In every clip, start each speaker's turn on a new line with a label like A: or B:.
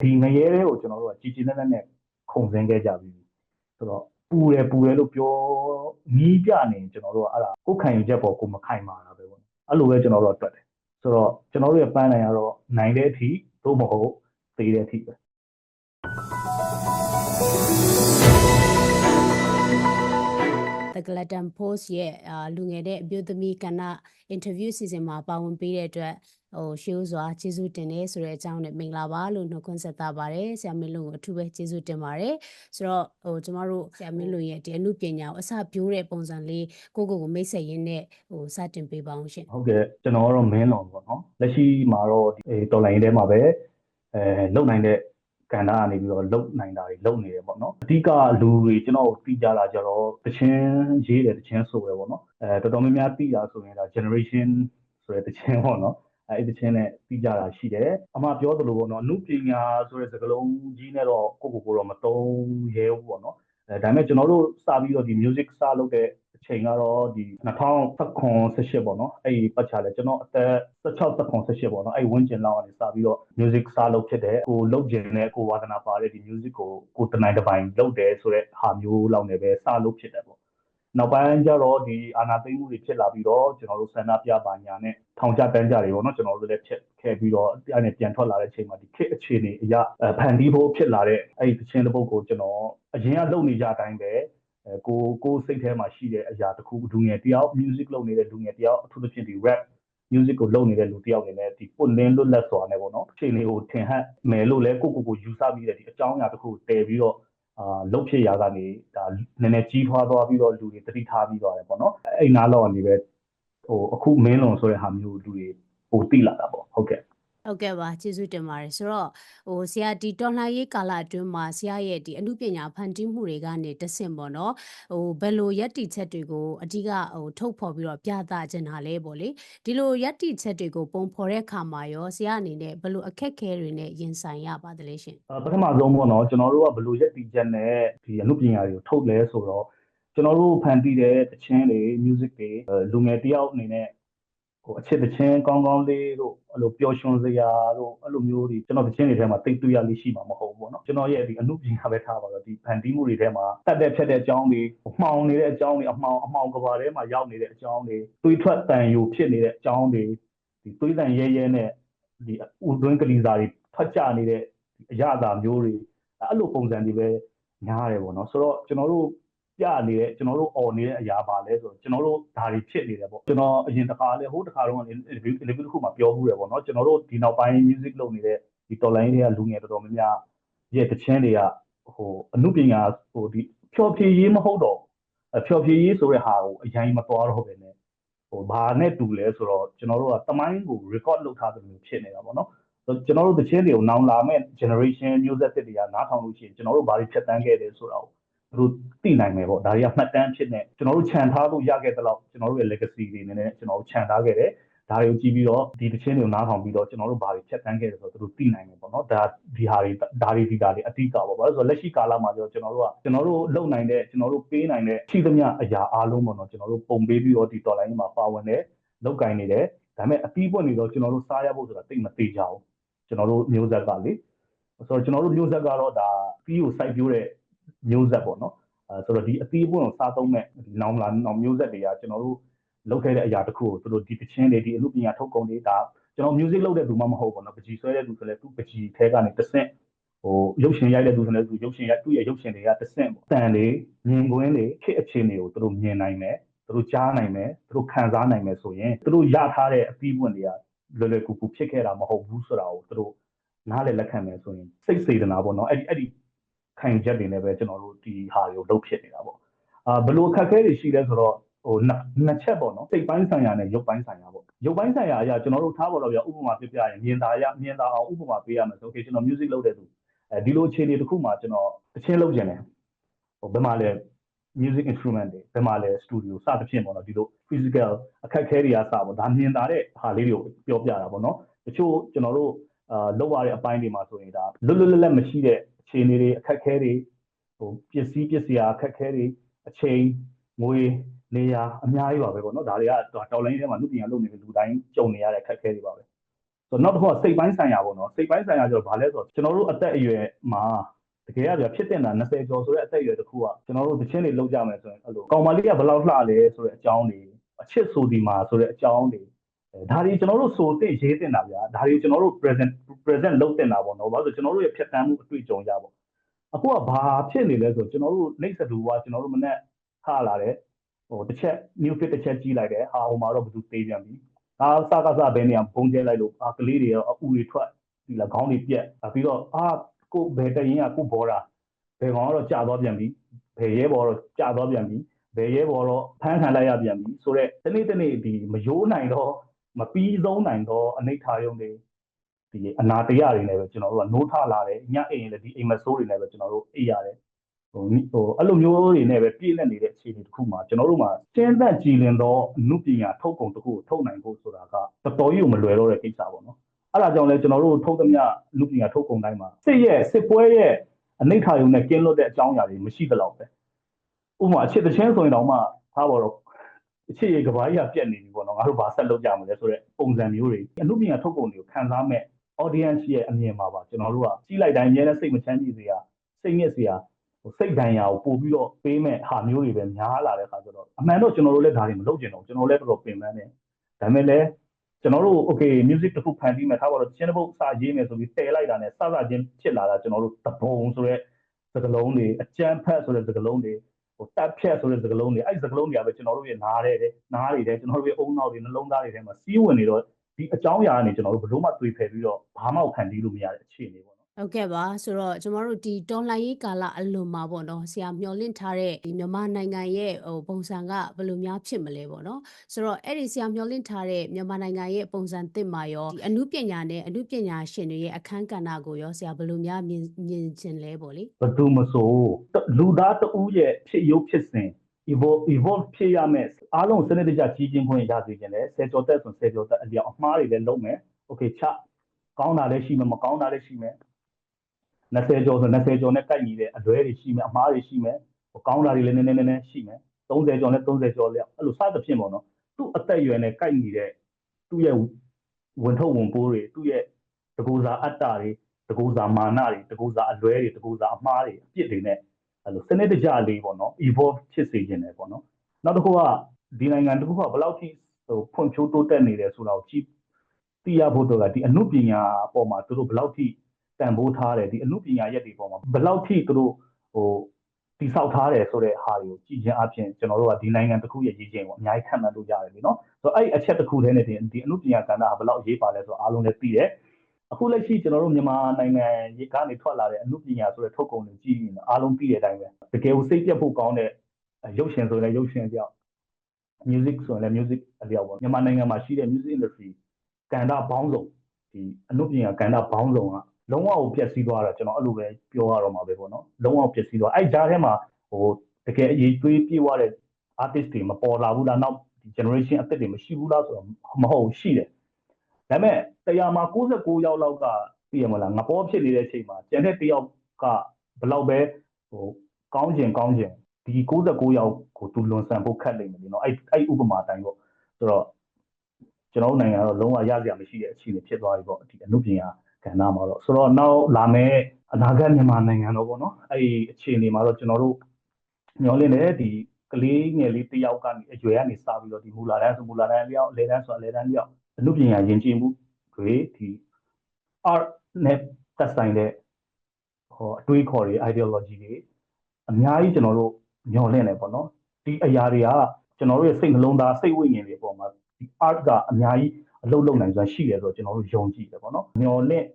A: ဒီငရဲတွေကိုကျွန်တော်တို့ကကြည်ကြည်နက်နက်နဲ့ခုံစင်းခဲ့ကြပြီဆိုတော့ပူတယ်ပူတယ်လို့ပြောနီးပြနေကျွန်တော်တို့ကအဲ့ဒါကိုယ်ခံယူချက်ပေါ်ကိုမခိုင်မာတာပဲပေါ့အဲ့လိုပဲကျွန်တော်တို့ကတွက်တယ်ဆိုတော့ကျွန်တော်တို့ရဲ့ပန်းနိုင်ကတော့နိုင်တဲ့အထိသို့မဟုတ်သေးတဲ့အထိပဲ
B: The Glutton Post ရဲ့အာလူငယ်တဲ့အပြုသမီးကဏ္ဍ interview season မှာပါဝင်ပေးတဲ့အတွက် ဟိုရှေးဦးစွာကျေးဇူးတင်တယ်ဆိုတဲ့အကြောင်းနဲ့မင်္ဂလာပါလို့နှုတ်ခွန်းဆက်သပါတယ်ဆရာမင်းလုံးကိုအထူးပဲကျေးဇူးတင်ပါတယ်ဆိုတော့ဟိုကျမတို့ဆရာမင်းလုံးရဲ့ဒီအမှုပညာကိုအစပြိုးတဲ့ပုံစံလေးကိုကိုကိုမိတ်ဆက်ရင်းနဲ့ဟိုစတင်ပေးပါအောင်ရှင်
A: ဟုတ်ကဲ့ကျွန်တော်ကတော့မင်းလွန်ပေါ့နော်လက်ရှိမှာတော့ဒီအဲတော်လိုင်းထဲမှာပဲအဲလုံနိုင်တဲ့ကဏ္ဍကနေပြီးတော့လုံနိုင်တာတွေလုံနေတယ်ပေါ့နော်အဓိကလူတွေကျွန်တော်သိကြတာကြတော့တချင်းရေးတယ်တချင်းဆိုရပေါ့နော်အဲတော်တော်များများသိတာဆိုရင်ဒါ generation ဆိုတဲ့တချင်းပေါ့နော် အဲအဲ့တချင်းနဲ့သိကြတာရှိတယ်အမှပြောသလိုပေါ့နော်အမှုပညာဆိုတဲ့စကားလုံးကြီးနဲ့တော့ကိုကိုကိုတော့မသုံးရဲဘူးပေါ့နော်အဲဒါပေမဲ့ကျွန်တော်တို့စပြီးတော့ဒီ music စလုပ်တဲ့အချိန်ကတော့ဒီ2019 18ပေါ့နော်အဲ့ဒီပတ်ချလဲကျွန်တော်အသက်16 19 18ပေါ့နော်အဲ့ဒီဝန်းကျင်လောက်ကနေစပြီးတော့ music စလုပ်ဖြစ်တယ်ကိုလုပ်ကျင်တဲ့ကိုဝါသနာပါတဲ့ဒီ music ကိုကိုတနိုင်တစ်ပိုင်းလုပ်တယ်ဆိုတဲ့ဟာမျိုးလောက်နဲ့ပဲစလုပ်ဖြစ်တယ်ပေါ့နောက်ပိုင်းကျတော့ဒီအာနာသိမှုတွေဖြစ်လာပြီးတော့ကျွန်တော်တို့ဆန္ဒပြပါညာနဲ့ ထောင်ချတန်းကြတွေပေါ့နော်ကျွန်တော်တို့လည်းဖြစ်ခဲ့ပြီးတော့အဲ့ဒါပြန်ထွက်လာတဲ့အချိန်မှာဒီခေတ်အခြေအနေအရဖန်တီးဖို့ဖြစ်လာတဲ့အဲ့ဒီသချင်းတစ်ပုဒ်ကိုကျွန်တော်အရင်ကလုပ်နေကြအတိုင်းပဲအဲကိုကိုစိတ်ထဲမှာရှိတဲ့အရာတစ်ခုလူငယ်တယောက် music လုပ်နေတဲ့လူငယ်တယောက်အထူးသဖြင့်ဒီ rap music ကိုလုပ်နေတဲ့လူတယောက်အနေနဲ့ဒီပွင့်လင်းလွတ်လပ်စွာနဲ့ပေါ့နော်အခြေအနေကိုထင်ဟပ်မယ်လို့လဲကိုကိုကိုယူဆပြီးတဲ့ဒီအကြောင်းအရာတစ်ခုတည်ပြီးတော့အာလုတ်ဖြစ်ရာကနေဒါနည်းနည်းကြီးထွားသွားပြီးတော့လူတွေတတိထားပြီးသွားတယ်ပေါ့နော်အဲ့နားလောက်ကနေပဲ ဟိုအခုမင်းလွန်ဆိုတဲ့ဟာမျိုးလူတွေပိုတိလာတာပေါ့ဟုတ်ကဲ့
B: ဟုတ်ကဲ့ပါကျေးဇူးတင်ပါတယ်ဆိုတော့ဟိုဆရာဒီတော်လှန်ရေးကာလအတွင်းမှာဆရာရဲ့ဒီအမှုပညာဖန်တီးမှုတွေကနေတဆင့်ပေါ့နော်ဟိုဘယ်လိုယက်တီချက်တွေကိုအဓိကဟိုထုတ်ဖော်ပြီးတော့ပြသချင်တာလဲပေါ့လေဒီလိုယက်တီချက်တွေကိုပုံဖော်တဲ့အခါမှာရောဆရာအနေနဲ့ဘယ်လိုအခက်အခဲတွေနဲ့ရင်ဆိုင်ရပါသလဲရှင်
A: အာပထမဆုံးပေါ့နော်ကျွန်တော်တို့ကဘယ်လိုရက်တီချက်နဲ့ဒီအမှုပညာတွေကိုထုတ်လဲဆိုတော့ ကျွန်တော်တို့ဖန်တီးတဲ့တခြင်းတွေ music တွေအဲလူငယ်တယောက်အနေနဲ့ဟိုအချစ်တခြင်းကောင်းကောင်းလေးတို့အဲ့လိုပျော်ရွှင်စရာတို့အဲ့လိုမျိုးတွေကျွန်တော်တခြင်းတွေထဲမှာတိတ်တွေ့ရလေးရှိမှာမဟုတ်ဘူးပေါ့နော်ကျွန်တော်ရဲ့ဒီအမှုပညာပဲထားပါတော့ဒီဖန်တီးမှုတွေထဲမှာတတ်တဲ့ဖြတ်တဲ့အကြောင်းတွေမှောင်နေတဲ့အကြောင်းတွေအမှောင်အမှောင်ကဘာထဲမှာရောက်နေတဲ့အကြောင်းတွေတွေးထွက်တန်ယူဖြစ်နေတဲ့အကြောင်းတွေဒီတွေးတန်ရဲရဲနဲ့ဒီဥတွင်းကလေးစားတွေထွက်ကြနေတဲ့အရာသာမျိုးတွေအဲ့လိုပုံစံတွေပဲများတယ်ပေါ့နော်ဆိုတော့ကျွန်တော်တို့ ပြနေတဲ့ကျွန်တော်တို့អော်နေတဲ့အရာပါလဲဆိုတော့ကျွန်တော်တို့ဒါတွေဖြစ်နေတယ်ပေါ့ကျွန်တော်အရင်တစ်ခါလဲဟိုတစ်ခါတော့ interview interview တစ်ခုမှာပြောမှုတယ်ပေါ့နော်ကျွန်တော်တို့ဒီနောက်ပိုင်း music လုပ်နေတဲ့ဒီတော်လိုင်းတွေကလူငယ်တော်တော်များများရဲ့တခြင်းတွေကဟိုအမှုပညာဟိုဒီဖြော်ဖြေရေးမဟုတ်တော့အဖြော်ဖြေရေးဆိုတဲ့ဟာကိုအရင်မသွားတော့ပဲねဟိုဘာနဲ့တူလဲဆိုတော့ကျွန်တော်တို့ကတမိုင်းကို record လုပ်ထားတယ်လို့ဖြစ်နေတာပေါ့နော်ကျွန်တော်တို့တခြင်းတွေကိုနောင်လာမဲ့ generation မျိုးဆက်တွေကနားထောင်လို့ရှိရင်ကျွန်တော်တို့ဘာတွေဖြတ်တန်းခဲ့တယ်ဆိုတာကိုသူ တို့သိနိုင်မယ်ပေါ့ဒါတွေကမှတ်တမ်းဖြစ်နေကျွန်တော်တို့ခြံထားလို့ရခဲ့တဲ့လောက်ကျွန်တော်တို့ရဲ့ legacy တွေနည်းနည်းကျွန်တော်တို့ခြံထားခဲ့တယ်ဒါတွေကိုကြည့်ပြီးတော့ဒီတခြင်းတွေကိုနားထောင်ပြီးတော့ကျွန်တော်တို့ဘာတွေဖြတ်တန်းခဲ့တယ်ဆိုတော့သူတို့သိနိုင်မယ်ပေါ့နော်ဒါဒီဟာတွေဒါတွေဒီဒါတွေအတိအကပေါ့ဘာလို့ဆိုတော့လက်ရှိကာလမှာကျတော့ကျွန်တော်တို့ကကျွန်တော်တို့လုံနိုင်တဲ့ကျွန်တော်တို့ပေးနိုင်တဲ့ရှိသမျှအရာအားလုံးပေါ့နော်ကျွန်တော်တို့ပုံပေးပြီးတော့ဒီတော်လိုင်းမှာပါဝင်တယ်လောက်ကင်နေတယ်ဒါပေမဲ့အပြီးပွင့်နေတော့ကျွန်တော်တို့စားရဖို့ဆိုတာတိတ်မသေးကြဘူးကျွန်တော်တို့မျိုးဆက်ကလေဆိုတော့ကျွန်တော်တို့မျိုးဆက်ကတော့ဒါပြီးကိုစိုက်ပြိုးတဲ့ မျိုးဆက်ပေါ့နော်အဲဆိုတော့ဒီအသီးအပွင့်ကိုစားသုံးမဲ့ဒီနောင်လာနောင်မျိုးဆက်တွေကကျွန်တော်တို့လုပ်ခဲ့တဲ့အရာတစ်ခုကိုတို့ဒီတချင်းတွေဒီအမှုပညာထုတ်ကုန်တွေဒါကျွန်တော် music လုပ်တဲ့သူမှမဟုတ်ဘူးနော်ပကြီဆွဲတဲ့သူဆိုလည်းသူပကြီထဲကနေတဆင့်ဟိုရုပ်ရှင်ရိုက်တဲ့သူဆိုလည်းသူရုပ်ရှင်ရိုက်သူ့ရဲ့ရုပ်ရှင်တွေကတဆင့်ပေါ့တန်တွေမြင်ကွင်းတွေခေတ်အခြေအနေကိုတို့မြင်နိုင်တယ်တို့ကြားနိုင်တယ်တို့ခံစားနိုင်တယ်ဆိုရင်တို့ရထားတဲ့အပြီးပွင့်တွေကလွယ်လွယ်ကူကူဖြစ်ခဲ့တာမဟုတ်ဘူးဆိုတာကိုတို့နားလည်လက်ခံမယ်ဆိုရင်စိတ်စေတနာပေါ့နော်အဲ့ဒီအဲ့ဒီ ခံချက်တွေနဲ့ပဲကျွန်တော်တို့ဒီဟာတွေကိုလုပ်ဖြစ်နေတာပေါ့အာဘလို့အခက်အခဲတွေရှိလဲဆိုတော့ဟိုနှစ်ချက်ပေါ့နော်စိတ်ပိုင်းဆိုင်ရာနဲ့ရုပ်ပိုင်းဆိုင်ရာပေါ့ရုပ်ပိုင်းဆိုင်ရာအရာကျွန်တော်တို့ထားပေါ်တော့ပြဥပမာပြပြရင်မြင်သာရမြင်သာအောင်ဥပမာပေးရမယ်ဆို okay ကျွန်တော် music လုပ်တဲ့သူအဲဒီလိုအခြေအနေတစ်ခုမှာကျွန်တော်တချင်းလုပ်ကျင်တယ်ဟိုဘယ်မှာလဲ music instrument တွေဘယ်မှာလဲ studio စသဖြင့်ပေါ့နော်ဒီလို physical အခက်အခဲတွေကစပေါ့ဒါမြင်သာတဲ့ဟာလေးတွေကိုပြောပြတာပေါ့နော်တချို့ကျွန်တော်တို့အာလောက်ရတဲ့အပိုင်းတွေမှာဆိုရင်ဒါလွတ်လွတ်လပ်လပ်မရှိတဲ့ အခြေအနေတွေအခက်အခဲတွေဟိုပစ္စည်းပစ္စည်းအခက်အခဲတွေအချိန်ငွေနေရာအများကြီးပါပဲပေါ့နော်ဒါတွေကတော်လိုင်းထဲမှာလူပညာလုပ်နေတဲ့လူတိုင်းကြုံနေရတဲ့အခက်အခဲတွေပါပဲဆိုတော့နောက်တစ်ခုကစိတ်ပိုင်းဆိုင်ရာပေါ့နော်စိတ်ပိုင်းဆိုင်ရာကျတော့ဘာလဲဆိုတော့ကျွန်တော်တို့အသက်အရွယ်မှာတကယ်ကပြဖြစ်တင်တာ20ကျော်ဆိုတဲ့အသက်အရွယ်တစ်ခုကကျွန်တော်တို့တချင်းတွေလောက်ကြမယ်ဆိုရင်အဲ့လိုကောင်မလေးကဘယ်လောက်လှလဲဆိုတဲ့အကြောင်းတွေအချစ်ဆိုဒီမှာဆိုတဲ့အကြောင်းတွေအဲ ဒါတွေကျွန်တော်တို့ဆိုတင်ရေးတင်တာဗျာဒါတွေကျွန်တော်တို့ present present လုပ်တင်တာပေါ့နော်ဘာလို့လဲဆိုကျွန်တော်တို့ရဲ့ဖြတ်တန်းမှုအတွေ့အကြုံရပေါ့အခုကဘာဖြစ်နေလဲဆိုတော့ကျွန်တော်တို့နှိမ့်ဆက်သူကကျွန်တော်တို့မနဲ့ခလာတယ်ဟိုတစ်ချက် new fit တစ်ချက်ကြီးလိုက်တယ်ဟာဟိုမှာတော့ဘယ်သူသေးပြန်ပြီဒါစကားစဘဲနေအောင်ပုံကျဲလိုက်လို့အာကလေးတွေရောအူတွေထွက်ဒီလာခေါင်းတွေပြက်ပြီးတော့အာကိုဘယ်တရင်ကကိုဘောတာဘယ်ကောင်ကတော့ကြာသွားပြန်ပြီဘယ်ရဲဘော်တော့ကြာသွားပြန်ပြီဘယ်ရဲဘော်တော့ဖမ်းခံလိုက်ရပြန်ပြီဆိုတော့ဒီနေ့ဒီနေ့ဒီမယိုးနိုင်တော့ မပြီးဆုံးနိုင်တော့အနိဋ္ဌာယုံတွေဒီအနာတရားတွေနဲ့ပဲကျွန်တော်တို့ကနိုးထလာတယ်ညအိမ်ရင်လည်းဒီအိမ်မဆိုးတွေနဲ့ပဲကျွန်တော်တို့အိပ်ရတယ်ဟိုဟိုအဲ့လိုမျိုးတွေနဲ့ပဲပြည့်လက်နေတဲ့အခြေအနေတစ်ခုမှာကျွန်တော်တို့မှာကျင်းသက်ကြည်လင်သောအမှုပညာထုတ်ကုန်တစ်ခုကိုထုတ်နိုင်ဖို့ဆိုတာကတော်တော်ကြီးကိုမလွယ်တော့တဲ့ကိစ္စပေါ့နော်အဲ့ဒါကြောင့်လဲကျွန်တော်တို့ထုတ်သမျှအမှုပညာထုတ်ကုန်တိုင်းမှာစစ်ရဲ့စစ်ပွဲရဲ့အနိဋ္ဌာယုံနဲ့ကင်းလွတ်တဲ့အကြောင်းအရာတွေမရှိသလောက်ပဲဥပမာအချစ်တချင်းဆိုရင်တော့မှထားပါတော့ အချစ်ရဲ့ကဘာကြီးကပြက်နေပြီပေါ့နော်ငါတို့ဘာဆက်လုပ်ကြမလဲဆိုတော့ပုံစံမျိုးတွေအမှုပညာထုတ်ကုန်တွေကိုခံစားမဲ့ audience ရဲ့အမြင်မှာပါကျွန်တော်တို့ကကြီးလိုက်တိုင်းအများနဲ့စိတ်မချမ်းကြည်စရာစိတ်ညစ်စရာဟိုစိတ်ဒဏ်ရာကိုပို့ပြီးတော့ပေးမဲ့ဟာမျိုးတွေပဲများလာတဲ့အခါကျတော့အမှန်တော့ကျွန်တော်တို့လည်းဒါတွေမလုပ်ကျင်တော့ကျွန်တော်လည်းတော်တော်ပင်ပန်းတယ်ဒါပေမဲ့လည်းကျွန်တော်တို့ okay music တစ်ခုဖန်တီးမယ်ထားပါတော့ချင်းတစ်ပုတ်စာရေးမယ်ဆိုပြီးတည်လိုက်တာနဲ့စစချင်းဖြစ်လာတာကျွန်တော်တို့တပုံဆိုတဲ့စကလုံးတွေအကြမ်းဖက်ဆိုတဲ့စကလုံးတွေ ဟိုတက်ဖြတ်ဆိုတဲ့စကလုံးတွေအဲ့ဒီစကလုံးတွေကပဲကျွန်တော်တို့ရဲ့နားတဲ့နားတွေတဲ့ကျွန်တော်တို့ရဲ့အုံနောက်တွေနှလုံးသားတွေထဲမှာစီးဝင်နေတော့ဒီအကြောင်းအရာကနေကျွန်တော်တို့ဘယ်လို့မှတွေးဖယ်ပြီးတော့ဘာမှဖန်တီးလို့မရတဲ့အခြေအနေပေါ့နော်
B: ဟုတ်ကဲ့ပါဆိုတော့ကျမတို့ဒီတော်လှန်ရေးကာလအလွန်မှာပေါ့နော်ဆရာမျှော်လင့်ထားတဲ့ဒီမြန်မာနိုင်ငံရဲ့ဟိုပုံစံကဘယ်လိုများဖြစ်မလဲပေါ့နော်ဆိုတော့အဲ့ဒီဆရာမျှော်လင့်ထားတဲ့မြန်မာနိုင်ငံရဲ့ပုံစံသစ်မှာရောဒီအမှုပညာနဲ့အမှုပညာရှင်တွေရဲ့အခန်းကဏ္ဍကိုရောဆရာဘယ်လိုများမြင်မြင်ချင်လဲပေါ့လေ
A: ဘယ်သူမဆိုလူသားတဦးရဲ့ဖြစ်ရုပ်ဖြစ်စဉ် evolve evolve ဖြစ်ရမယ်အားလုံးစနစ်တကျကြီးကျင်းခွင့်ရစေခြင်းလဲဆယ်ကျော်သက်ဆိုဆယ်ကျော်သက်အလျောက်အမှားတွေလည်းလုံးမယ် okay ချကောင်းတာလည်းရှိမယ်မကောင်းတာလည်းရှိမယ် 20ကျော်ဆို20ကျော်နဲ့ကိုက်ညီတဲ့အလွဲတွေရှိမယ်အမှားတွေရှိမယ်ကောင်းတာတွေလည်းနည်းနည်းနည်းနည်းရှိမယ်30ကျော်နဲ့30ကျော်လျောက်အဲ့လိုစသဖြင့်ပေါ့နော်သူ့အသက်အရွယ်နဲ့ကိုက်ညီတဲ့သူ့ရဲ့ဝင်ထုတ်ဝင်ပိုးတွေသူ့ရဲ့တကူစာအတ္တတွေတကူစာမာနတွေတကူစာအလွဲတွေတကူစာအမှားတွေအပြစ်တွေနဲ့အဲ့လိုစနစ်တကျလေးပေါ့နော် evolve ဖြစ်စေခြင်းတယ်ပေါ့နော်နောက်တစ်ခုကဒီနိုင်ငံတစ်ခုကဘယ်လောက်ထိဟိုဖွံ့ဖြိုးတိုးတက်နေတယ်ဆိုတာကိုကြည့်သိရဖို့တော့ကဒီအမှုပညာအပေါ်မှာသူတို့ဘယ်လောက်ထိ တန်ဖိုးထားတယ်ဒီအမှုပညာရက်တွေပေါ်မှာဘယ်လောက်ထိသူတို့ဟိုတိဆောက်ထားတယ်ဆိုတဲ့ဟာတွေကိုကြည့်ခြင်းအပြင်ကျွန်တော်တို့ကဒီနိုင်ငံတစ်ခုရဲ့ရည်ချင်းကိုအများကြီးခံမှန်းလို့ရတယ်လေနော်ဆိုတော့အဲ့အချက်တစ်ခုတည်းနဲ့ဒီဒီအမှုပညာကဏ္ဍကဘယ်လောက်အရေးပါလဲဆိုတော့အားလုံးလည်းသိတယ်အခုလက်ရှိကျွန်တော်တို့မြန်မာနိုင်ငံရေကနေထွက်လာတဲ့အမှုပညာဆိုတဲ့ထုတ်ကုန်တွေကြည့်ရင်အားလုံးသိတဲ့အတိုင်းပဲတကယ်ကိုစိတ်ပြတ်ဖို့ကောင်းတဲ့ရုပ်ရှင်ဆိုရင်လည်းရုပ်ရှင်အပြောက် music ဆိုရင်လည်း music အလျောက်ပေါ့မြန်မာနိုင်ငံမှာရှိတဲ့ music industry ကဏ္ဍပေါင်းစုံဒီအမှုပညာကဏ္ဍပေါင်းစုံက လုံးဝကိုပျက်စီးသွားတာကျွန်တော်အဲ့လိုပဲပြောရတော့မှာပဲပေါ့နော်လုံးဝပျက်စီးသွားအဲ့ကြားထဲမှာဟိုတကယ်အရေးသွေးပြေးသွားတဲ့ artist တွေမပေါ်လာဘူးလားနောက်ဒီ generation အသစ်တွေမရှိဘူးလားဆိုတော့မဟုတ်ဘူးရှိတယ်ဒါပေမဲ့တရားမှာ69ယောက်လောက်ကသိရမလားငပေါ်ဖြစ်နေတဲ့အချိန်မှာကျန်တဲ့တယောက်ကဘယ်လောက်ပဲဟိုကောင်းကျင်ကောင်းကျင်ဒီ69ယောက်ကိုသူလွန်ဆန်ဖို့ခက်လိမ့်မယ်ဒီနော်အဲ့အဲ့ဥပမာတိုင်းပေါ့ဆိုတော့ကျွန်တော်တို့နိုင်ငံတော့လုံးဝရစရာမရှိတဲ့အခြေအနေဖြစ်သွားပြီပေါ့ဒီအမှုပညာက ဏ္ဍမှာတော့ဆိုတော့နောက်လာမယ့်အနာဂတ်မြန်မာနိုင်ငံတော့ပေါ့နော်အဲ့ဒီအခြေအနေမှာတော့ကျွန်တော်တို့ညှော်လင့်တယ်ဒီကလေးငယ်လေးတယောက်ကနေအရွယ်ကနေစပြီးတော့ဒီမူလာတန်းဆိုမူလာတန်းလျောက်လေတန်းဆိုလေတန်းလျောက်အမှုပညာယဉ်ကျေးမှုတွေဒီ art နဲ့သက်ဆိုင်တဲ့ဟောအတွေးခေါ်တွေ ideology တွေအများကြီးကျွန်တော်တို့ညှော်လင့်တယ်ပေါ့နော်ဒီအရာတွေကကျွန်တော်တို့ရဲ့စိတ်နှလုံးသားစိတ်ဝိညာဉ်တွေအပေါ်မှာဒီ art ကအများကြီးအလုပ်လုပ်နိုင်စွာရှိတယ်ဆိုတော့ကျွန်တော်တို့ယုံကြည်တယ်ပေါ့နော်ညှော်လင့်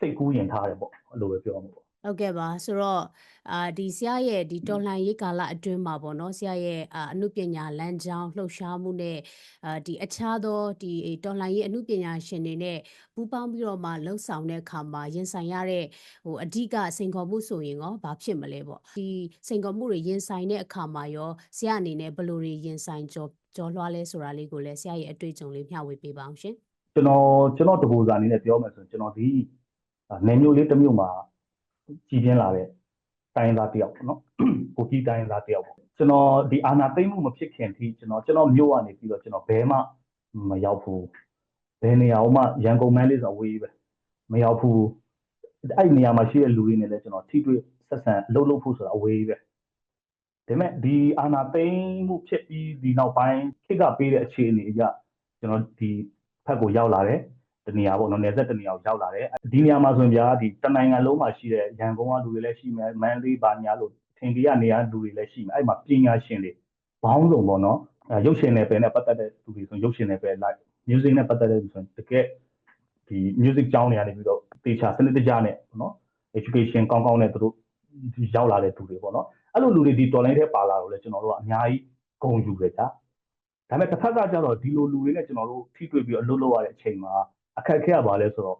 A: စိတ်ကူးရင်ထားတယ်ပေါ့အဲ့လိုပဲပြောမှာပေါ့
B: ဟုတ်ကဲ့ပါဆိုတော့အာဒီဆရာရဲ့ဒီတော်လှန်ရေးကာလအတွင်းမှာပေါ့နော်ဆရာရဲ့အာအမှုပညာလမ်းကြောင်းလှုပ်ရှားမှုနဲ့အာဒီအခြားသောဒီတော်လှန်ရေးအမှုပညာရှင်တွေနဲ့ပူးပေါင်းပြီးတော့မှလှုပ်ဆောင်တဲ့အခါမှာရင်ဆိုင်ရတဲ့ဟိုအဓိကစိန်ခေါ်မှုဆိုရင်ရောဘာဖြစ်မလဲပေါ့ဒီစိန်ခေါ်မှုတွေရင်ဆိုင်တဲ့အခါမှာရောဆရာအနေနဲ့ဘယ်လိုတွေရင်ဆိုင်ကြောကြောလွှားလဲဆိုတာလေးကိုလည်းဆရာရဲ့အတွေ့အကြုံလေးမျှဝေပေးပါအောင်ရှင်
A: ကျွန်တော်ကျွန်တော်တပူစာအနေနဲ့ပြောမယ်ဆိုရင်ကျွန်တော်ဒီ နေမျိုးလေးတစ်မျိုးမှာကြည်ပြင်းလာတဲ့တိုင်းသားတယောက်ပေါ့နော်ကိုကြီးတိုင်းသားတယောက်ပေါ့ကျွန်တော်ဒီအာနာသိမ့်မှုမဖြစ်ခင်ထိကျွန်တော်ကျွန်တော်မြို့ကနေပြီးတော့ကျွန်တော်ဘဲမှမရောက်ဘူးဘယ်နေရာမှရန်ကုန်မန်းလေးဆိုအဝေးပဲမရောက်ဘူးအဲ့ဒီနေရာမှာရှိတဲ့လူတွေနဲ့လည်းကျွန်တော်ထိတွေ့ဆက်ဆံအလုပ်လုပ်ဖို့ဆိုတာအဝေးပဲဒါပေမဲ့ဒီအာနာသိမ့်မှုဖြစ်ပြီးဒီနောက်ပိုင်းခေတ်ကပေးတဲ့အခြေအနေအရကျွန်တော်ဒီဖက်ကိုရောက်လာတယ် တနေရာပေါ့နော်နယ်စပ်တနေရာကိုရောက်လာတယ်ဒီနေရာမှာဆိုရင်ဗျာဒီတနိုင်ငံလုံးမှာရှိတဲ့ရန်ကုန်ကလူတွေလည်းရှိမယ်မန္တလေးဘာညာလို့ထင်ကြီးကနေရာလူတွေလည်းရှိမယ်အဲ့မှာပညာရှင်တွေဘောင်းစုံပေါ့နော်အဲရုပ်ရှင်နယ်ပယ်နဲ့ပတ်သက်တဲ့သူတွေဆိုရင်ရုပ်ရှင်နယ်ပယ်လိုက် music နဲ့ပတ်သက်တဲ့သူဆိုရင်တကယ်ဒီ music ကျောင်းတွေကနေပြီးတော့တေချာစနစ်တကျနဲ့ပေါ့နော် education ကောင်းကောင်းနဲ့သူတို့ဒီရောက်လာတဲ့သူတွေပေါ့နော်အဲ့လိုလူတွေဒီ online ထဲပါလာတော့လဲကျွန်တော်တို့ကအများကြီးဂုဏ်ယူတယ်ဗျာဒါပေမဲ့တစ်ဖက်ကကျတော့ဒီလိုလူတွေနဲ့ကျွန်တော်တို့ထိတွေ့ပြီးအလုပ်လုပ်ရတဲ့အချိန်မှာ အခက်အခဲကဘာလဲဆိုတော့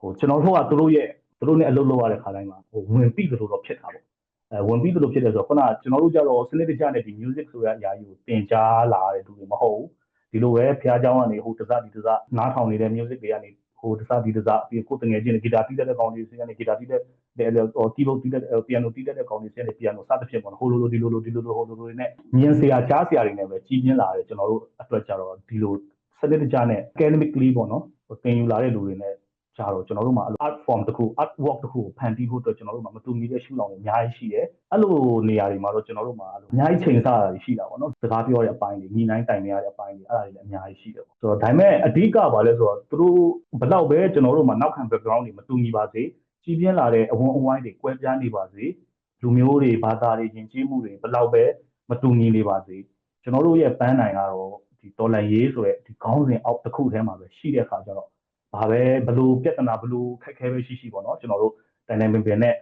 A: ဟိုကျွန်တော်တို့ကသူတို့ရဲ့သူတို့နဲ့အလုပ်လုပ်ရတဲ့ခါတိုင်းမှာဟိုဝင်ပြီးသလိုတော့ဖြစ်တာပေါ့အဲဝင်ပြီးသလိုဖြစ်တယ်ဆိုတော့ခုနကကျွန်တော်တို့ကြတော့စနစ်တကျနဲ့ဒီ music ဆိုတဲ့အရာကြီးကိုသင်ကြားလာတဲ့သူတွေမဟုတ်ဘူးဒီလိုပဲဖះเจ้าကနေဟိုတစဒီတစနားထောင်နေတဲ့ music တွေကနေဟိုတစဒီတစပြီးကိုယ်တငယ်ချင်းဂီတာတီးတဲ့ကောင်တွေစီကနေဂီတာတီးတဲ့ဟိုကီးဘုတ်တီးတဲ့ပီယိုနိုတီးတဲ့ကောင်တွေစီကနေပီယိုနိုစသဖြင့်ပေါ့ဟိုလိုလိုဒီလိုလိုဒီလိုလိုဟိုလိုလိုတွေနဲ့မြင်စရာကြားစရာတွေနဲ့ပဲကြီးပြင်းလာတယ်ကျွန်တော်တို့အတွက်ကြတော့ဒီလိုစနစ်တကျနဲ့ academically ပေါ့နော် သင်ယူလာတဲ့လူတွေနဲ့ကြတော့ကျွန်တော်တို့မှာ art form တစ်ခု art work တစ်ခုကိုဖန်တီးဖို့အတွက်ကျွန်တော်တို့မှာမတူညီတဲ့ရှုထောင့်တွေအများကြီးရှိတယ်အဲ့လိုနေရာတွေမှာတော့ကျွန်တော်တို့မှာအများကြီးချိန်ဆတာတွေရှိတာပေါ့နော်စကားပြောတဲ့အပိုင်းတွေညီနိုင်တိုင်နေရတဲ့အပိုင်းတွေအဲ့ဒါတွေလည်းအများကြီးရှိတယ်ပေါ့ဆိုတော့ဒါပေမဲ့အဓိကဘာလဲဆိုတော့သူတို့ဘလောက်ပဲကျွန်တော်တို့မှာနောက်ခံ background တွေမတူညီပါစေကြီးပြင်းလာတဲ့အဝန်အဝိုင်းတွေကွဲပြားနေပါစေလူမျိုးတွေဘာသာတွေယဉ်ကျေးမှုတွေဘလောက်ပဲမတူညီနေပါစေကျွန်တော်တို့ရဲ့ပန်းနိုင်ကတော့ ဒီတော်လန်ရေးဆိုတဲ့ဒီခေါင်းစဉ်အောက်တစ်ခုထဲမှာပဲရှိတဲ့အခါကျတော့ဘာပဲဘလို့ပြဿနာဘလို့ခက်ခဲပဲရှိရှိပေါ့နော်ကျွန်တော်တို့တိုင်တိုင်ပင်ပင်နဲ့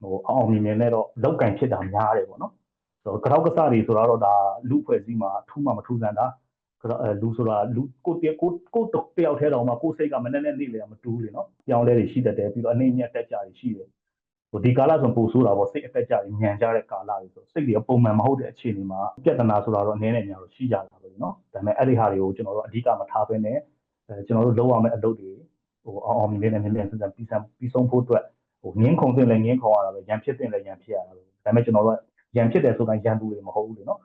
A: ဟိုအောင်အောင်မြင်မြင်နဲ့တော့လောက်ကင်ဖြစ်တာများတယ်ပေါ့နော်ဆိုတော့ကြောက်ကစားတွေဆိုတော့ဒါလူဖွဲ့စည်းမှာထူးမှမထူးဆန်းတာအဲလူဆိုတာလူကိုတကိုကိုတယောက်ထဲတော့မှကိုစိတ်ကမနဲ့နဲ့နေလေမတူဘူးလေနော်ပြောင်းလဲတွေရှိတတ်တယ်ပြီးတော့အနေနဲ့တက်ကြတွေရှိတယ်ဟိုဒီကာလဆိုပို့ဆိုးတာပေါ့စိတ်အတက်ကြတွေညံကြတဲ့ကာလတွေဆိုစိတ်တွေပုံမှန်မဟုတ်တဲ့အခြေအနေမှာပြဿနာဆိုတာတော့အနည်းနဲ့များတော့ရှိကြတာပဲ เนาะဒါပေမဲ့အဲ့ဒီဟာတွေကိုကျွန်တော်တို့အဓိကမထားဘဲနဲ့အဲကျွန်တော်တို့လုပ်ရမယ့်အလုပ်တွေဟိုအောင်အောင်မြင်မြင်နဲ့မြင်မြင်ဆန်ဆန်ပြီးဆန်ပြီးဆုံးဖို့အတွက်ဟိုငင်းခုန်တဲ့လည်းငင်းခုန်ရတာပဲရန်ဖြစ်တဲ့လည်းရန်ဖြစ်ရတာပဲဒါပေမဲ့ကျွန်တော်တို့ရန်ဖြစ်တယ်ဆိုတိုင်းရန်သူတွေမဟုတ်ဘူးလေเนาะအဲ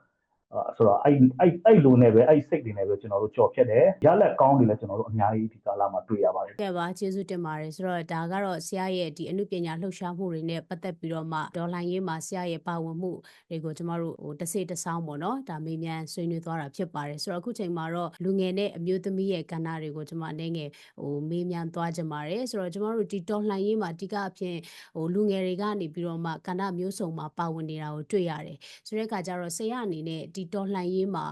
A: ဆိုတော့အဲ့အဲ့အဲ့လိုနဲ့ပဲအဲ့စိတ်တွေနဲ့ပဲကျွန်တော်တို့ကြော်ဖြတ်တယ်ရလက်ကောင်းတွေလည်းကျွန်တော်တို့အများကြီးဒီကာလမှာတွေ့ရပါတယ်
B: ကဲပါကျေးဇူးတင်ပါတယ်ဆိုတော့ဒါကတော့ဆရာရဲ့ဒီအမှုပညာလှုပ်ရှားမှုတွေနဲ့ပတ်သက်ပြီးတော့မှဒေါ်လာရေးမှာဆရာရဲ့ပါဝင်မှုတွေကိုကျမတို့ဟိုတစ်စိတ်တစ်ဆောင်းပေါ့နော်ဒါမေးမြန်းဆွေးနွေးသွားတာဖြစ်ပါတယ်ဆိုတော့အခုချိန်မှာတော့လူငယ်နဲ့အမျိုးသမီးရဲ့ကဏ္ဍတွေကိုကျမအနေငယ်ဟိုမေးမြန်းသွားကြပါတယ်ဆိုတော့ကျမတို့ဒီဒေါ်လာရေးမှာအဓိကအဖြစ်ဟိုလူငယ်တွေကနေပြီးတော့မှကဏ္ဍမျိုးစုံမှာပါဝင်နေတာကိုတွေ့ရတယ်ဆိုတဲ့အခါကျတော့ဆရာအနေနဲ့ဒီဒေါ်လာရေးမှာ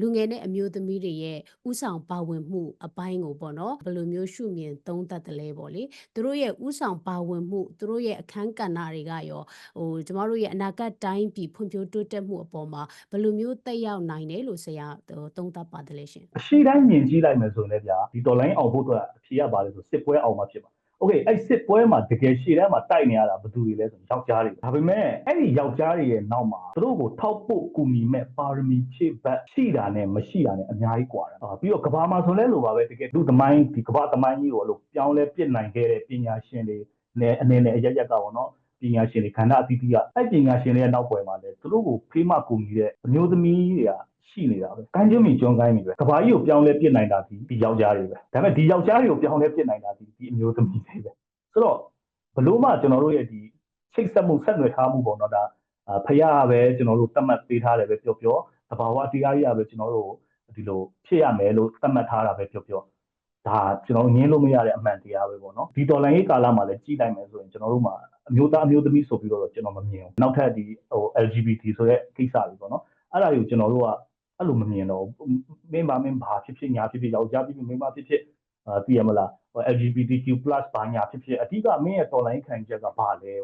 B: လူငယ်နဲ့အမျိုးသမီးတွေရဲ့ဥဆောင်ပါဝင်မှုအပိုင်းကိုပေါ့နော်ဘယ်လိုမျိုးရှုမြင်သုံးသပ်တယ်လဲပေါ့လေသူတို့ရဲ့ဥဆောင်ပါဝင်မှုသူတို့ရဲ့အခန်းကဏ္ဍတွေကရောဟိုကျမတို့ရဲ့အနာဂတ်တိုင်းပြည်ဖွံ့ဖြိုးတိုးတက်မှုအပေါ်မှာဘယ်လိုမျိုးသက်ရောက်နိုင်တယ်လို့ဆရာဟိုသုံးသပ်ပါတယ်လေရှင်
A: အရှိတိုင်းမြင်ကြည့်လိုက်မယ်ဆိုရင်လည်းဗျာဒီတော်လိုင်းအောင်ဖို့အတွက်အဖြေရပါလေဆိုစစ်ပွဲအောင်မှဖြစ်ပါ โอเคအဲ့စစ်ပွဲမှာတကယ်ရှေ့တန်းမှာတိုက်နေရတာဘယ်သူတွေလဲဆိုယောက်ျားတွေဒါပေမဲ့အဲ့ဒီယောက်ျားတွေရဲ့နောက်မှာသူတို့ကိုထောက်ဖို့ကူညီမဲ့ပါရမီဖြည့်ဘက်ရှိတာနဲ့မရှိတာနဲ့အများကြီးกว่าတာအာပြီးတော့ကဘာမှာဆိုလဲလိုပါပဲတကယ်လူသမိုင်းဒီကဘာသမိုင်းကြီးကိုလို့ပြောင်းလဲပြစ်နိုင်ခဲ့တဲ့ပညာရှင်တွေနဲ့အနေနဲ့အရရက်ကပေါ့နော်ပညာရှင်တွေခန္ဓာအသီးသီးကအဲ့ပညာရှင်တွေရဲ့နောက်ွယ်မှာလဲသူတို့ကိုဖေးမကူညီတဲ့အမျိုးသမီးတွေက ရှိနေတာပဲ။ကမ်းကျွန်းမီကျွန်းကိုင်းနေပဲ။ကဘာကြီးကိုပြောင်းလဲပြစ်နိုင်တာဒီဒီယောက်ျားတွေပဲ။ဒါပေမဲ့ဒီယောက်ျားတွေကိုပြောင်းလဲပြစ်နိုင်တာဒီဒီအမျိုးသမီးတွေပဲ။ဆိုတော့ဘလို့မှကျွန်တော်တို့ရဲ့ဒီချိတ်ဆက်မှုဆက်နွယ်ထားမှုပေါ့နော်ဒါဖရပဲကျွန်တော်တို့သတ်မှတ်ပေးထားတယ်ပဲပြောပြောတဘာဝတရားကြီးရပဲကျွန်တော်တို့ဒီလိုဖြစ်ရမယ်လို့သတ်မှတ်ထားတာပဲပြောပြောဒါကျွန်တော်ငင်းလို့မရတဲ့အမှန်တရားပဲပေါ့နော်ဒီတော်လိုင်းရေးကာလမှာလည်းကြီးလိုက်မယ်ဆိုရင်ကျွန်တော်တို့မှာအမျိုးသားအမျိုးသမီးဆိုပြီးတော့ကျွန်တော်မမြင်ဘူးနောက်ထပ်ဒီဟို LGBT ဆိုတဲ့ကိစ္စတွေပေါ့နော်အဲ့ဒါတွေကိုကျွန်တော်တို့က အဲ့လိုမမြင်တော့မင်းမမင်းဘာဖြစ်ဖြစ်ညာဖြစ်ဖြစ်ယောက်ျားဖြစ်ဖြစ်မိန်းမဖြစ်ဖြစ်အာသိရမလား LGBTQ+ ဘာညာဖြစ်ဖြစ်အဓိကမင်းရဲ့တော်လိုင်းခံချက်ကဘာလဲ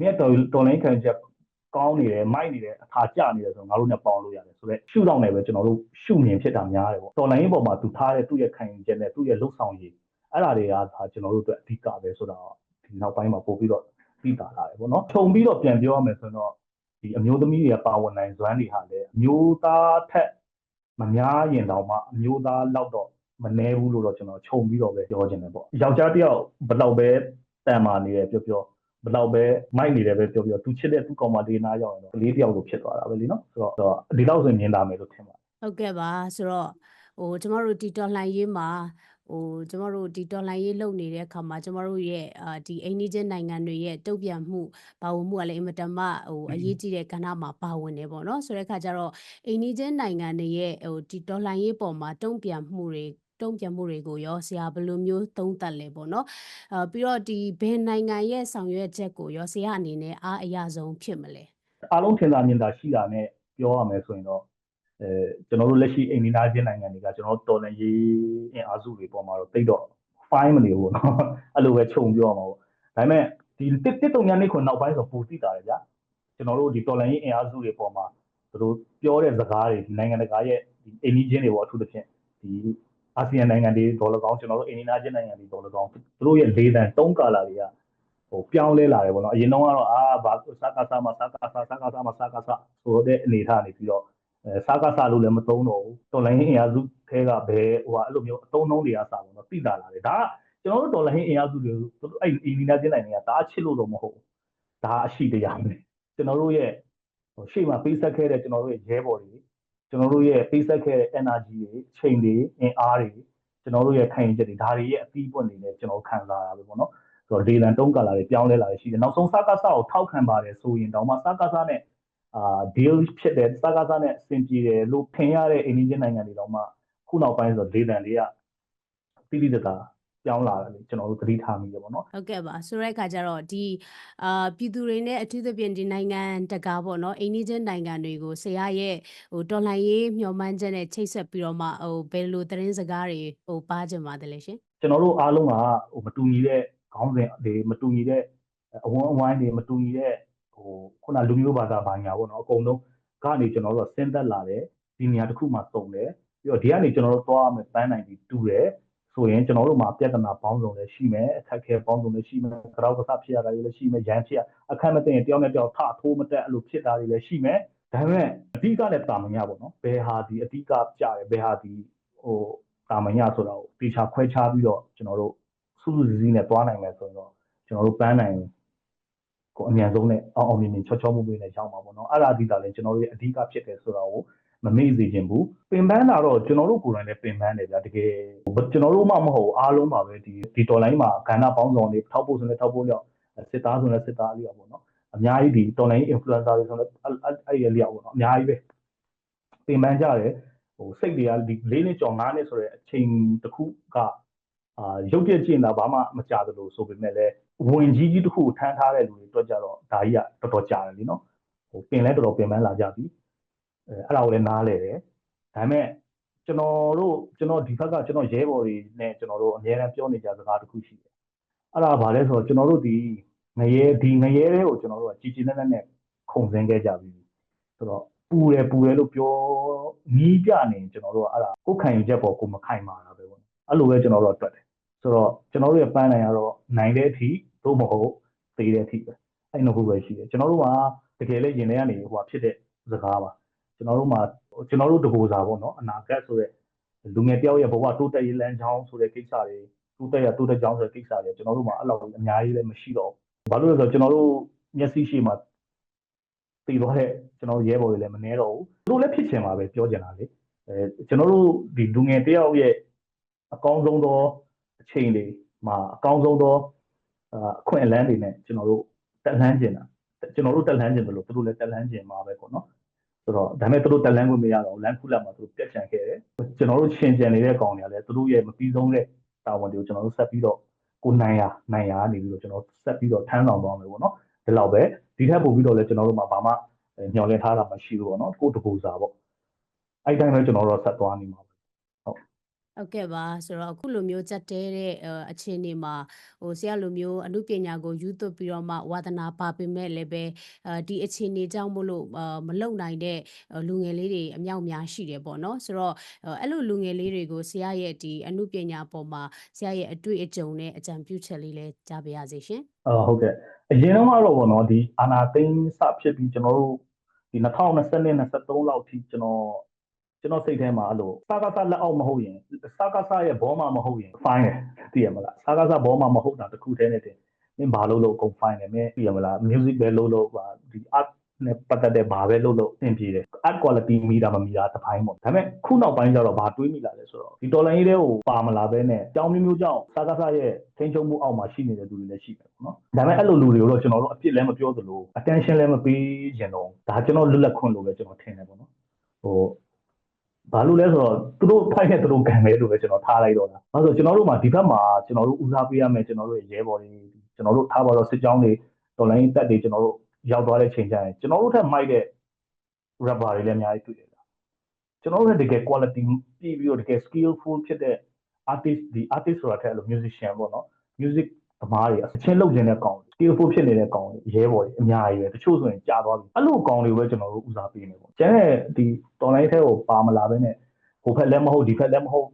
A: မင်းရဲ့တော်တော်လိုင်းခံချက်ကောင်းနေတယ်မိုက်နေတယ်အခါကျနေတယ်ဆိုတော့ငါတို့နဲ့ပေါင်းလို့ရတယ်ဆိုတော့ရှုတော့နေပဲကျွန်တော်တို့ရှုမြင်ဖြစ်တာများတယ်ပေါ့တော်လိုင်းပေါ်မှာသူထားတဲ့သူ့ရဲ့ခံယူချက်နဲ့သူ့ရဲ့လှုပ်ဆောင်ရည်အဲ့ဒါတွေကဒါကျွန်တော်တို့အတွက်အဓိကပဲဆိုတော့ဒီနောက်ပိုင်းမှာပို့ပြီးတော့ပြီးတာလာတယ်ပေါ့နော်ခြုံပြီးတော့ပြန်ပြောရမယ်ဆိုတော့ ဒီအမျိုးသမီးတွေပါဝင်နိုင်စွမ်းတွေဟာလည်းအမျိုးသားထက်မများရင်တောင်မှအမျိုးသားလောက်တော့မနှဲဘူးလို့တော့ကျွန်တော်ခြုံပြီးတော့ပဲပြောချင်တယ်ပေါ့ယောက်ျားတယောက်ဘယ်တော့ပဲတန်မာနေတယ်ပြောပြောဘယ်တော့ပဲမိုက်နေတယ်ပဲပြောပြောသူချစ်တဲ့သူကောင်မလေးနားရောက်ရင်တော့ကလေးတယောက်လိုဖြစ်သွားတာပဲလीနော်ဆိုတော့ဒီလောက်ဆိုမြင်လာမယ်လို့ထင်ပါတယ်
B: ဟုတ်ကဲ့ပါဆိုတော့ဟိုကျမတို့ဒီတော်လှန်ရေးမှာ ဟဟိုကျမတို့ဒီတော်လိုင်းရေးလုပ်နေတဲ့အခါမှာကျမတို့ရဲ့အာဒီအိန္ဒိချင်းနိုင်ငံတွေရဲ့တုံ့ပြန်မှုပါဝင်မှုကလည်းအင်မတန်မှဟိုအရေးကြီးတဲ့ကဏ္ဍမှာပါဝင်နေပေါ့နော်ဆိုတဲ့အခါကျတော့အိန္ဒိချင်းနိုင်ငံတွေရဲ့ဟိုဒီတော်လိုင်းရေးပေါ်မှာတုံ့ပြန်မှုတွေတုံ့ပြန်မှုတွေကိုရောဆရာဘယ်လိုမျိုးသုံးသပ်လဲပေါ့နော်အာပြီးတော့ဒီဘယ်နိုင်ငံရဲ့ဆောင်ရွက်ချက်ကိုရောဆရာအနေနဲ့အားအရဆုံးဖြစ်မလဲ
A: အားလုံးထင်သာမြင်သာရှိတာနဲ့ပြောရမယ်ဆိုရင်တော့ အဲကျွန်တော်တို့လက်ရှိအိန္ဒိယချင်းနိုင်ငံတွေကကျွန်တော်တို့တော်လန်ရေးအင်အားစုတွေပေါ်မှာတော့တိတ်တော့ fine မနေဘူးเนาะအဲ့လိုပဲခြုံပြောမှာပေါ့ဒါပေမဲ့ဒီတစ်တစ်တုံညာနေခွန်နောက်ပိုင်းဆိုပိုသိတာလေဗျာကျွန်တော်တို့ဒီတော်လန်ရေးအင်အားစုတွေပေါ်မှာသူတို့ပြောတဲ့စကားတွေဒီနိုင်ငံတကာရဲ့ဒီအိန္ဒိယချင်းတွေပေါ့အထူးသဖြင့်ဒီအာဆီယံနိုင်ငံတွေဒေါ်လာကောင်ကျွန်တော်တို့အိန္ဒိယချင်းနိုင်ငံတွေဒေါ်လာကောင်သူတို့ရဲ့လေးတန်တုံးကာလာတွေကဟိုပြောင်းလဲလာတယ်ပေါ့နော်အရင်တော့ကတော့အာဘာစကားစားမှာစကားစားစကားစားမှာစကားစားဆိုတဲ့အနေထားနေပြီးတော့အဲ စကားစားလို့လည်းမသုံးတော့ဘူးတော်လိုင်းအင်အားစုထဲကဘယ်ဟိုဟာအဲ့လိုမျိုးအသုံးနှုန်းတွေကစပေါ့နော်သိတာလာတယ်ဒါကကျွန်တော်တို့တော်လိုင်းအင်အားစုတွေတို့အဲ့အင်ဒီနာချင်းနိုင်ငံကဒါအချစ်လို့တော့မဟုတ်ဘူးဒါအရှိတရားပဲကျွန်တော်တို့ရဲ့ဟိုရှေ့မှာပေးဆက်ခဲ့တဲ့ကျွန်တော်တို့ရဲ့ရဲဘော်တွေကျွန်တော်တို့ရဲ့ပေးဆက်ခဲ့တဲ့ energy တွေချိန်တွေအင်အားတွေကျွန်တော်တို့ရဲ့ခံယူချက်တွေဒါတွေရဲ့အသီးပွင့်တွေနဲ့ကျွန်တော်ခံစားရပါပဲပေါ့နော်ဆိုတော့ဒေလန်တုံးကလာတွေပြောင်းလဲလာရှိတယ်နောက်ဆုံးစကားစကိုထောက်ခံပါတယ်ဆိုရင်တောင်မှစကားစနဲ့ အာ deal ဖြစ်တယ်စကားစနဲ့အဆင်ပြေတယ်လို့ထင်ရတဲ့အိန္ဒိယနိုင်ငံတွေတောင်မှခုနောက်ပိုင်းဆိုဒေလန်တွေကတိတိတသာပြောင်းလာတယ်လေကျွန်တော်တို့သတိထားမိတယ်ပေါ့နော်
B: ဟုတ်ကဲ့ပါဆိုတဲ့အခါကျတော့ဒီအာပြည်သူတွေနဲ့အထူးသဖြင့်ဒီနိုင်ငံတကာပေါ့နော်အိန္ဒိချင်းနိုင်ငံတွေကိုဆရာရဲ့ဟိုတော်လှန်ရေးမျှော်မှန်းချက်နဲ့ချိတ်ဆက်ပြီးတော့မှဟိုဘယ်လိုသတင်းစကားတွေဟိုပါကြမှာတယ်လဲရှင်
A: ကျွန်တော်တို့အားလုံးကဟိုမတူညီတဲ့ခေါင်းစဉ်တွေမတူညီတဲ့အဝန်းအဝိုင်းတွေမတူညီတဲ့ ဟိုခုနလူမျိုးဘာသာဘာညာပေါ့နော်အကုန်လုံးကနေကျွန်တော်တို့ကဆင်းသက်လာတယ်ဒီနေရာတစ်ခုမှစုံတယ်ပြီးတော့ဒီကနေကျွန်တော်တို့သွားရမယ်ပန်းနိုင်ပြီးတူတယ်ဆိုရင်ကျွန်တော်တို့မှာပြဿနာပေါင်းစုံလည်းရှိမယ်အခက်အခဲပေါင်းစုံလည်းရှိမယ်ကြောက်ကစားဖြစ်ရတာတွေလည်းရှိမယ်ရန်ဖြစ်ရအခက်မသိရင်တယောက်နဲ့တယောက်ထထိုးမတက်အဲ့လိုဖြစ်တာတွေလည်းရှိမယ်ဒါပေမဲ့အဓိကလည်းတာမညာပေါ့နော်ဘယ်ဟာဒီအဓိကကြတယ်ဘယ်ဟာဒီဟိုတာမညာဆိုတာကိုတေချာခွဲခြားပြီးတော့ကျွန်တော်တို့စုစုစည်းစည်းနဲ့သွားနိုင်မယ်ဆိုရင်တော့ကျွန်တော်တို့ပန်းနိုင် ကိုအမြန်ဆုံးနဲ့အောင်အောင်မြင်မြင်ချောချောမွေ့မွေ့နဲ့ရောက်မှာပေါ့နော်အဲ့ဒါအဓိကလည်းကျွန်တော်တို့ရဲ့အဓိကဖြစ်တယ်ဆိုတာကိုမမေ့စေချင်ဘူးပင်ပန်းတာတော့ကျွန်တော်တို့ကိုယ်တိုင်လည်းပင်ပန်းတယ်ဗျာတကယ်ကျွန်တော်တို့မှမဟုတ်အားလုံးပါပဲဒီဒီတော်လိုင်းမှာကဏ္ဍပေါင်းစုံတွေထောက်ဖို့ဆိုလည်းထောက်ဖို့လျောက်စစ်သားဆိုလည်းစစ်သားလျောက်ပေါ့နော်အများကြီးဒီတော်လိုင်း influencer တွေဆိုလည်းအဲ့ဒီလျောက်ပေါ့နော်အများကြီးပဲပင်ပန်းကြတယ်ဟိုစိတ်တွေကဒီ၄နှစ်ကျော်၅နှစ်ဆိုတဲ့အချိန်တစ်ခုက အာရုပ်ပြည့်ကျင့်တာဘာမှမကြသလိုဆိုပေမဲ့လည်းဝင်ကြီးကြီးတစ်ခုထမ်းထားတဲ့လူတွေအတွက်ကြတော့ဒါကြီးကတော်တော်ကြာတယ်လीနော်ဟိုပင်လဲတော်တော်ပင်ပန်းလာကြပြီအဲအဲ့ဒါကိုလည်းနားလဲတယ်ဒါပေမဲ့ကျွန်တော်တို့ကျွန်တော်ဒီဘက်ကကျွန်တော်ရဲဘော်တွေနဲ့ကျွန်တော်တို့အများအားပြောနေကြစကားတစ်ခုရှိတယ်အဲ့ဒါဘာလဲဆိုတော့ကျွန်တော်တို့ဒီငရဲဒီငရဲတွေကိုကျွန်တော်တို့ကကြည်ကြည်နက်နက်နဲ့ခုံစင်းခဲ့ကြပြီဆိုတော့ပူတယ်ပူတယ်လို့ပြောနီးပြနေကျွန်တော်တို့ကအဲ့ဒါကိုယ်ခံယူချက်ပေါ်ကိုမခိုင်မာတာပဲပေါ့အဲ့လိုပဲကျွန်တော်တို့ကတွက်တယ် ဆိုတော့ကျွန်တော်တို့ရဲ့ပန်းနိုင်ကတော့နိုင်တဲ့အထိသို့မဟုတ်သေးတဲ့အထိပဲအဲ့နှစ်ခုပဲရှိတယ်ကျွန်တော်တို့ကတကယ်လည်းရင်ထဲကနေဟိုဖြစ်တဲ့စကားပါကျွန်တော်တို့မှာကျွန်တော်တို့တကူစားပေါ့နော်အနာဂတ်ဆိုတဲ့လူငယ်တယောက်ရဲ့ဘဝတိုးတက်ရေးလမ်းကြောင်းဆိုတဲ့ကိစ္စတွေတိုးတက်ရတိုးတက်ကြောင်းဆိုတဲ့ကိစ္စတွေကျွန်တော်တို့မှာအဲ့လောက်အများကြီးလည်းမရှိတော့ဘူးဘာလို့လဲဆိုတော့ကျွန်တော်တို့မျက်စိရှိမှတည်တော့တဲ့ကျွန်တော်ရဲဘော်တွေလည်းမနှဲတော့ဘူးသူတို့လည်းဖြစ်ချင်ပါပဲပြောချင်တာလေအဲကျွန်တော်တို့ဒီလူငယ်တယောက်ရဲ့အကောင်းဆုံးသော အချိန်တွေမှာအကောင်းဆုံးသောအခွင့်အလမ်းတွေနဲ့ကျွန်တော်တို့တက်လှမ်းကျင်တာကျွန်တော်တို့တက်လှမ်းကျင်တယ်လို့သူတို့လည်းတက်လှမ်းကျင်မှာပဲပေါ့နော်ဆိုတော့ဒါပေမဲ့သူတို့တက်လှမ်းခွင့်မရတော့လမ်းခုလက်မှာသူတို့ပြတ်ချန်ခဲ့တယ်ကျွန်တော်တို့ရှင်ကြံနေတဲ့ကောင်တွေကလည်းသူတို့ရဲ့မပြီးဆုံးတဲ့တာဝန်တွေကိုကျွန်တော်တို့ဆက်ပြီးတော့ကိုနိုင်ရနိုင်ရနေပြီးတော့ကျွန်တော်ဆက်ပြီးတော့ထမ်းဆောင်သွားမယ်ပေါ့နော်ဒီလောက်ပဲဒီထက်ပိုပြီးတော့လည်းကျွန်တော်တို့မှာဘာမှညှော်လင့်ထားတာမရှိဘူးပေါ့နော်ကိုတကူစားပေါ့အဲ့တိုင်းပဲကျွန်တော်တို့ဆက်သွားနေမှာ
B: ဟုတ်ကဲ့ပါဆိုတော့အခုလိုမျိုးကြက်တဲတဲ့အဲအခြေအနေမှာဟိုဆရာလိုမျိုးအမှုပညာကိုယူသွတ်ပြီးတော့မှဝါသနာပါပေမဲ့လည်းပဲအဲဒီအခြေအနေကြောင့်မို့လို့အာမလုံနိုင်တဲ့လူငယ်လေးတွေအမြောက်များရှိတယ်ပေါ့နော်ဆိုတော့အဲ့လိုလူငယ်လေးတွေကိုဆရာရဲ့ဒီအမှုပညာပေါ်မှာဆရာရဲ့အတွေ့အကြုံနဲ့အကြံပြုချက်လေးလည်းကြားပါရစေရှင်
A: အာဟုတ်ကဲ့အရင်တော့ကတော့ပေါ့နော်ဒီအာနာသိန်းစဖြစ်ပြီးကျွန်တော်တို့ဒီ2020နဲ့23လောက်ထိကျွန်တော် ကျွန်တော်စိတ်ထဲမှာအဲ့လိုစကားစားလက်အောက်မဟုတ်ရင်စကားစားရဲ့ဘောမှာမဟုတ်ရင် fine တယ်သိရမလားစကားစားဘောမှာမဟုတ်တာတခုတည်းနဲ့တင်မင်းဘာလို့လို့အကုန် fine တယ်မင်းသိရမလား music ပဲလို့လို့ပါဒီ art နဲ့ပတ်သက်တဲ့ဘာပဲလုပ်လို့အဆင်ပြေတယ် art quality မီတာမမီတာတစ်ပိုင်းပေါ့ဒါပေမဲ့ခုနောက်ပိုင်းကျတော့ဘာတွေးမိလာလဲဆိုတော့ဒီတော်လိုင်းရေးတွေကိုပါမလာဘဲနဲ့ကြောင်းမျိုးမျိုးကြောင့်စားကားစားရဲ့ထိန်းချုပ်မှုအောက်မှာရှိနေတဲ့သူတွေလည်းရှိတယ်ပေါ့နော်ဒါပေမဲ့အဲ့လိုလူတွေကိုတော့ကျွန်တော်တို့အပြစ်လည်းမပြောသလို attention လည်းမပေးကြတော့ဒါကျွန်တော်လွတ်လပ်ခွင့်လို့ပဲကျွန်တော်ထင်တယ်ပေါ့နော်ဟို ဘာလို့လဲဆိုတော့သူတို့ဖိုက်နဲ့သူတို့ကံပဲလို့ပဲကျွန်တော်ထားလိုက်တော့တာအဲဆိုကျွန်တော်တို့မှာဒီဘက်မှာကျွန်တော်တို့ဦးစားပေးရမယ်ကျွန်တော်တို့ရဲ့ရဲဘော်တွေကျွန်တော်တို့ထားပါတော့စစ်ကြောင်းတွေတော်လိုင်းတက်တွေကျွန်တော်တို့ရောက်သွားတဲ့ချိန်ကျရင်ကျွန်တော်တို့ထက်မိုက်တဲ့ rapper တွေလည်းအများကြီးတွေ့တယ်ဗျကျွန်တော်တို့ကတကယ် quality ပြီးပြီးတော့တကယ် skillful ဖြစ်တဲ့ artist ဒီ artist ဆိုတာထက်အဲ့လို musician ပေါ့နော် music သမားတွေအချင်းလုပ်နေတဲ့ကောင်တွေ skillful ဖြစ်နေတဲ့ကောင်တွေရဲဘော်တွေအများကြီးပဲတချို့ဆိုရင်ကြာသွားပြီအဲ့လိုကောင်တွေပဲကျွန်တော်တို့ဦးစားပေးနေပေါ့ကျန်တဲ့ဒီ online ထဲကိုပါမလာဘဲနဲ့ဟိုဖက်လည်းမဟုတ်ဒီဖက်လည်းမဟုတ်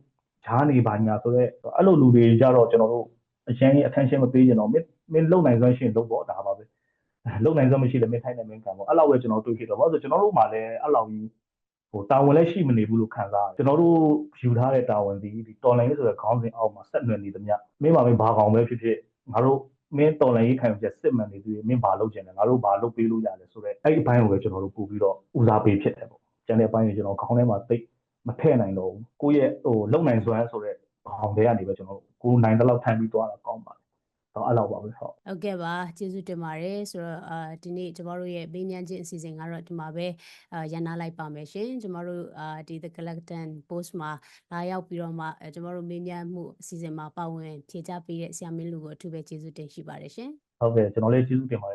A: ဈာနေပါညာဆိုတော့အဲ့လိုလူတွေကြတော့ကျွန်တော်တို့အရင်ကြီး attention မပေးကြတော့မင်းမင်းလုံနိုင်စွမ်းရှိရင်လုပ်ပေါ့ဒါပါပဲလုံနိုင်စွမ်းမရှိလည်းမင်းထိုင်နေမင်းကံပေါ့အဲ့လောက်ပဲကျွန်တော်တွေ့ဖြစ်တော့ဘာလို့ဆိုကျွန်တော်တို့မှလည်းအဲ့လောက်ကြီးဟိုတာဝန်လည်းရှိမနေဘူးလို့ခံစားရတယ်ကျွန်တော်တို့ယူထားတဲ့တာဝန်ဒီဒီတော်လိုင်းရေးဆိုတဲ့ခေါင်းစဉ်အောက်မှာဆက်နွယ်နေသမျှမင်းပါမင်းဘာကောင်ပဲဖြစ်ဖြစ် ငါတို့မင်းတော်လိုင်းရေးခံယူချက်စစ်မှန်နေပြီမင်းဘာလုပ်ချင်လဲငါတို့ဘာလုပ်ပေးလို့ရလဲဆိုတော့အဲ့ဒီအပိုင်းကိုပဲကျွန်တော်တို့ပို့ပြီးတော့ဦးစားပေးဖြစ်တယ်ပေါ့ကျန်တဲ့အပိုင်းကိုကျွန်တော်ခေါင်းထဲမှာသိမထည့်နိုင်တော့ဘူးကိုယ့်ရဲ့ဟိုလုံနိုင်စွမ်းဆိုတဲ့ခေါင်းထဲကနေပဲကျွန်တော်ကိုနိုင်တဲ့လောက်ထမ်းပြီးသွားတာကောင်းပါတယ် တော့အဲ့လောက်ပါပဲဟုတ်
B: ဟုတ်ကဲ့ပါကျေးဇူးတင်ပါတယ်ဆိုတော့အာဒီနေ့ကျမတို့ရဲ့မေးမြန်းခြင်းအစီအစဉ်ကတော့ဒီမှာပဲအာရန်နာလိုက်ပါမယ်ရှင်ကျမတို့အာဒီ The Collectant Post မှာလာရောက်ပြီးတော့မှအဲကျမတို့မေးမြန်းမှုအစီအစဉ်မှာပါဝင်ဖြေကြားပေးတဲ့ဆရာမင်းလူကိုအထူးပဲကျေးဇူးတင်ရှိပါတယ်ရှင်
A: ဟုတ်ကဲ့ကျွန်တော်လေးကျေးဇူးတင်ပါတယ်